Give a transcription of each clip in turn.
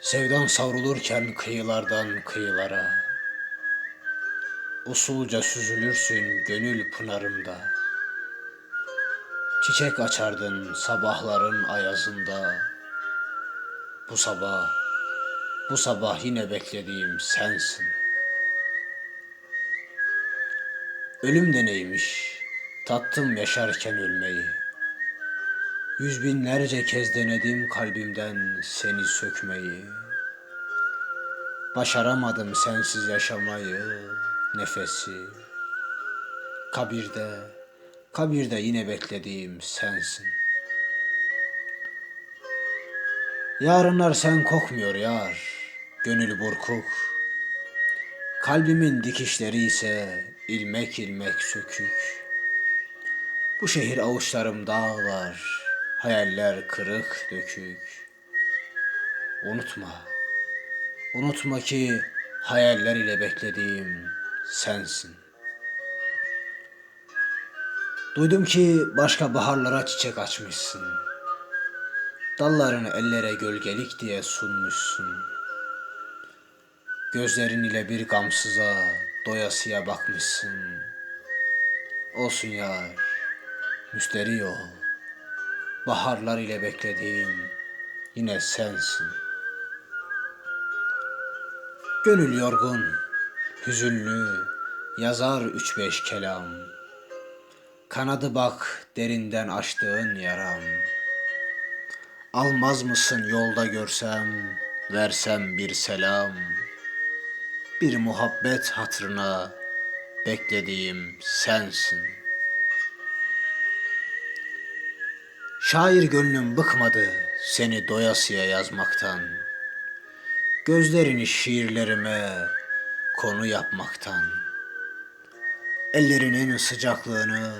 Sevdan savrulurken kıyılardan kıyılara Usulca süzülürsün gönül pınarımda. Çiçek açardın sabahların ayazında. Bu sabah, bu sabah yine beklediğim sensin. Ölüm de neymiş, tattım yaşarken ölmeyi Yüz binlerce kez denedim kalbimden seni sökmeyi. Başaramadım sensiz yaşamayı, nefesi. Kabirde, kabirde yine beklediğim sensin. Yarınlar sen kokmuyor yar, gönül burkuk. Kalbimin dikişleri ise ilmek ilmek sökük. Bu şehir avuçlarım dağlar, hayaller kırık dökük. Unutma, unutma ki hayaller ile beklediğim sensin. Duydum ki başka baharlara çiçek açmışsın. Dallarını ellere gölgelik diye sunmuşsun. Gözlerin ile bir gamsıza, doyasıya bakmışsın. Olsun yar, müsteri ol. Baharlar ile beklediğim yine sensin. Gönül yorgun, hüzünlü, yazar üç beş kelam. Kanadı bak derinden açtığın yaram. Almaz mısın yolda görsem, versem bir selam. Bir muhabbet hatırına beklediğim sensin.'' Şair gönlüm bıkmadı seni doyasıya yazmaktan. Gözlerini şiirlerime konu yapmaktan. Ellerinin sıcaklığını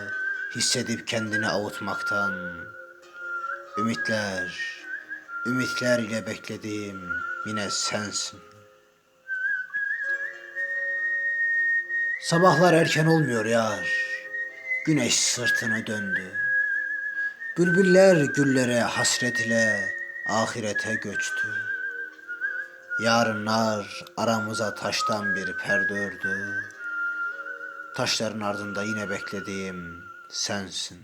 hissedip kendini avutmaktan. Ümitler, ümitler ile beklediğim yine sensin. Sabahlar erken olmuyor yar. Güneş sırtını döndü. Bülbüller güllere hasret ile ahirete göçtü. Yarınlar aramıza taştan bir perde ördü. Taşların ardında yine beklediğim sensin.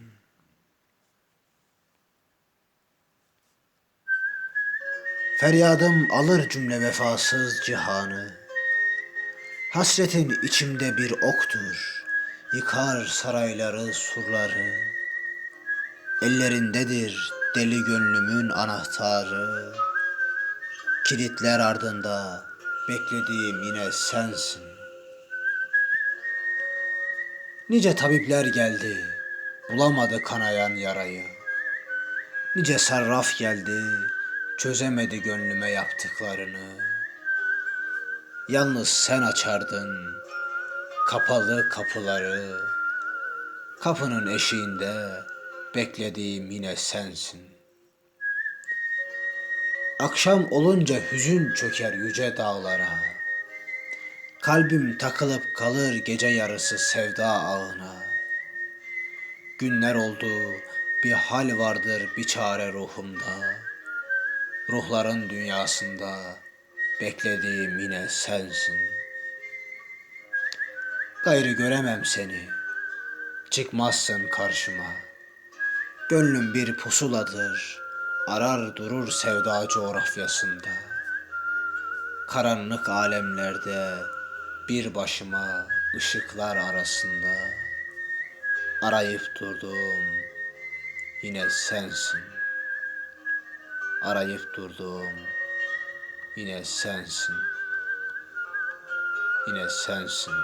Feryadım alır cümle vefasız cihanı. Hasretin içimde bir oktur. Yıkar sarayları, surları. Ellerindedir deli gönlümün anahtarı. Kilitler ardında beklediğim yine sensin. Nice tabipler geldi, bulamadı kanayan yarayı. Nice sarraf geldi, çözemedi gönlüme yaptıklarını. Yalnız sen açardın kapalı kapıları. Kapının eşiğinde beklediğim yine sensin. Akşam olunca hüzün çöker yüce dağlara. Kalbim takılıp kalır gece yarısı sevda ağına. Günler oldu bir hal vardır bir çare ruhumda. Ruhların dünyasında beklediğim yine sensin. Gayrı göremem seni, çıkmazsın karşıma.'' Gönlüm bir pusuladır, arar durur sevda coğrafyasında. Karanlık alemlerde bir başıma ışıklar arasında arayıp durduğum yine sensin. Arayıp durduğum yine sensin. Yine sensin.